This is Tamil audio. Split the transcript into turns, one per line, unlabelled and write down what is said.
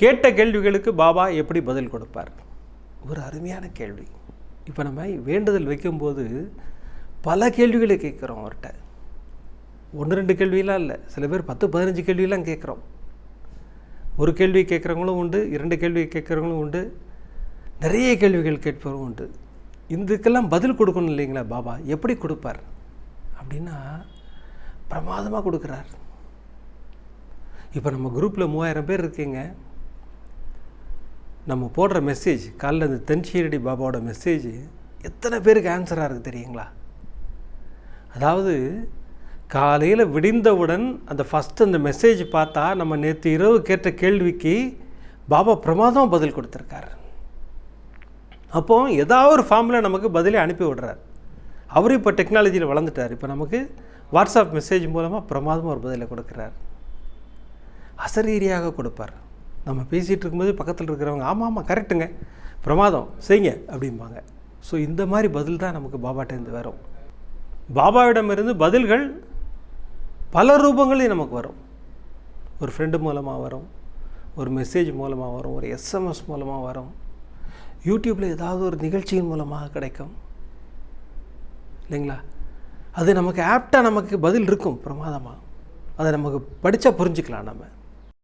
கேட்ட கேள்விகளுக்கு பாபா எப்படி பதில் கொடுப்பார்? ஒரு அருமையான கேள்வி. இப்போ நம்ம வேண்டுதல் வைக்கும்போது பல கேள்விகளை கேட்குறோம் அவர்கிட்ட. ஒன்று ரெண்டு கேள்வியெல்லாம் இல்லை. சில பேர் பத்து பதினஞ்சு கேள்வியெல்லாம் கேட்குறோம். ஒரு கேள்வி கேட்குறவங்களும் உண்டு இரண்டு கேள்வி கேட்குறவங்களும் உண்டு நிறைய கேள்விகள் கேட்பவரும் உண்டு. இதுக்கெல்லாம் பதில் கொடுக்கணும் இல்லைங்களா பாபா? எப்படி கொடுப்பார்? அப்படின்னா பிரமாதமாக கொடுக்குறார். இப்போ நம்ம குரூப்பில் மூவாயிரம் பேர் இருக்கீங்க. நம்ம போடுற மெசேஜ் காலைல இந்த தென்ஷீரடி பாபாவோட மெசேஜ் எத்தனை பேருக்கு ஆன்சராக இருக்குது தெரியுங்களா? அதாவது காலையில் விடிந்தவுடன் அந்த ஃபஸ்ட்டு அந்த மெசேஜ் பார்த்தா நம்ம நேற்று இரவு கேட்ட கேள்விக்கு பாபா பிரமாதம் பதில் கொடுத்துருக்காரு. அப்போ ஏதாவது ஒரு ஃபார்மில் நமக்கு பதிலே அனுப்பி விடுறார். அவரும் இப்போ டெக்னாலஜியில் வளர்ந்துட்டார். இப்போ நமக்கு வாட்ஸ்அப் மெசேஜ் மூலமாக பிரமாதமாக ஒரு பதிலை கொடுக்குறார். அசரீரியாக கொடுப்பார். நம்ம பேசிகிட்டு இருக்கும்போது பக்கத்தில் இருக்கிறவங்க ஆமாம் ஆமாம் கரெக்டுங்க பிரமாதம். செய்யுங்க அப்படிம்பாங்க. ஸோ இந்த மாதிரி பதில் தான் நமக்கு பாபாட்டேருந்து வரும். பாபாவிடமிருந்து பதில்கள் பல ரூபங்களையும் நமக்கு வரும். ஒரு ஃப்ரெண்டு மூலமாக வரும் ஒரு மெசேஜ் மூலமாக வரும் ஒரு எஸ்எம்எஸ் மூலமாக வரும். யூடியூப்பில் ஏதாவது ஒரு நிகழ்ச்சியின் மூலமாக கிடைக்கும். இல்லைங்களா? அது நமக்கு ஆப்டாக நமக்கு பதில் இருக்கும் பிரமாதமாக அதை நமக்கு படித்தா புரிஞ்சுக்கலாம் நம்ம.